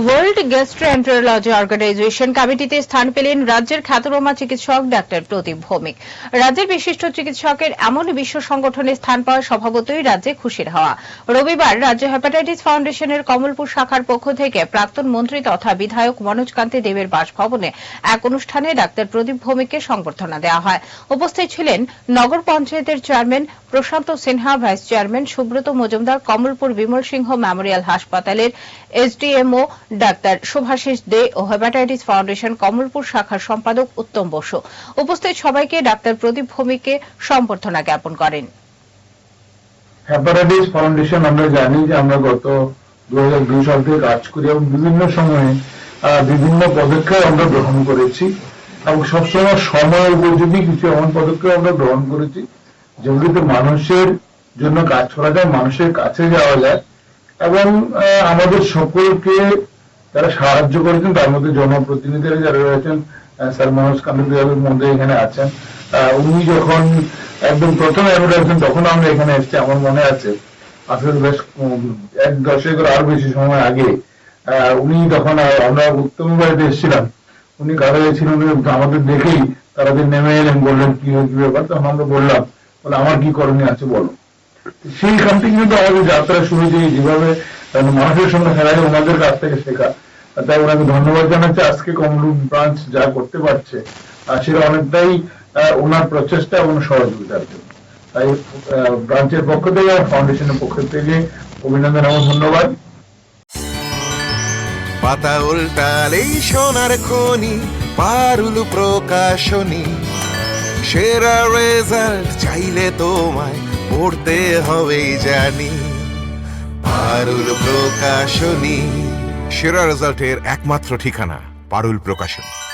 World gastroenterology organisation কমিটিতে স্থান পেলেন রাজ্যের খ্যাতনামা চিকিৎসক ডাক্তার প্রদীপ ভৌমিক। রাজ্যের বিশিষ্ট চিকিৎসকের এমন বিশ্ব সংগঠনে স্থান পাওয়া স্বভাবতই রাজ্যে খুশির হওয়া। রবিবার রাজ্য হেপাটাইটিস ফাউন্ডেশনের কমলপুর শাখার পক্ষ থেকে প্রাক্তন মন্ত্রী তথা বিধায়ক মনোজ কান্তি দেবের বাসভবনে এক অনুষ্ঠানে ডাক্তার প্রদীপ ভৌমিককে সংবর্ধনা দেওয়া হয়। উপস্থিত ছিলেন নগর পঞ্চায়েতের chairman Prashanta Sinha, vice chairman Subrata Majumdar, Kamalpur Bimal Singha memorial হাসপাতালের এসডিএমও ডাক্তার শুভাশিস দে ও হেপাটাইটিস ফাউন্ডেশন কমলপুর শাখার সম্পাদক উত্তম বসু উপস্থিত সবাইকে ডাক্তার প্রদীপ ভৌমিককে সম্বর্ধনা জ্ঞাপন করেন। হ্যাপাটাইটিস ফাউন্ডেশন আমরা জানি যে আমরা গত দু সাল থেকে কাজ করি এবং বিভিন্ন সময়ে বিভিন্ন পদক্ষেপ আমরা গ্রহণ করেছি এবং সবসময় সময় উপযোগী কিছু এমন পদক্ষেপ আমরা গ্রহণ করেছি যেগুলিতে মানুষের জন্য কাজ করা যায়, মানুষের কাছে যাওয়া যায় এবং আমাদের সকলকে যারা সাহায্য করেছেন, তার মধ্যে জনপ্রতিনিধিরা যারা রয়েছেন স্যার মনোজ কান্তিদেবের মধ্যে এখানে আছেন। উনি যখন একদম প্রথম হয়েছেন তখন আমরা এখানে এসেছি, আমার মনে আছে। আসলে বেশ এক দশকের আরও বেশি সময় আগে উনি তখন আমরা উত্তম বাড়িতে এসেছিলাম, উনি কারাগারে ছিলেন আমাদের দেখেই তারাদের নেমে এলেন, বললেন, কি হয়েছে ব্যাপার? তখন আমরা বললাম, বলে, আমার কি করণীয় আছে বলো। সেইখান থেকে কিন্তু আমাদের যাত্রা শুরু যে যেভাবে মানুষের সঙ্গে যায় ওনাদের কাছ থেকে শেখা। তাই ওনাকে ধন্যবাদ জানাচ্ছি। আজকে কমলুট ব্রাঞ্চ যা করতে পারছে সেটা অনেকটাই ওনার প্রচেষ্টা এবং সহযোগিতার জন্য। তাই ব্রাঞ্চের পক্ষ থেকে আর ফাউন্ডেশনের পক্ষ থেকে অভিনন্দন এবং ধন্যবাদ। পাতা উল্টালেই সোনার খনি, পারুল প্রকাশনী। সেরা রেজাল্ট চাইলে তোমায় পড়তে হবে জানি। পারুল প্রকাশনী। সেরা রেজাল্টের একমাত্র ঠিকানা পারুল প্রকাশনী।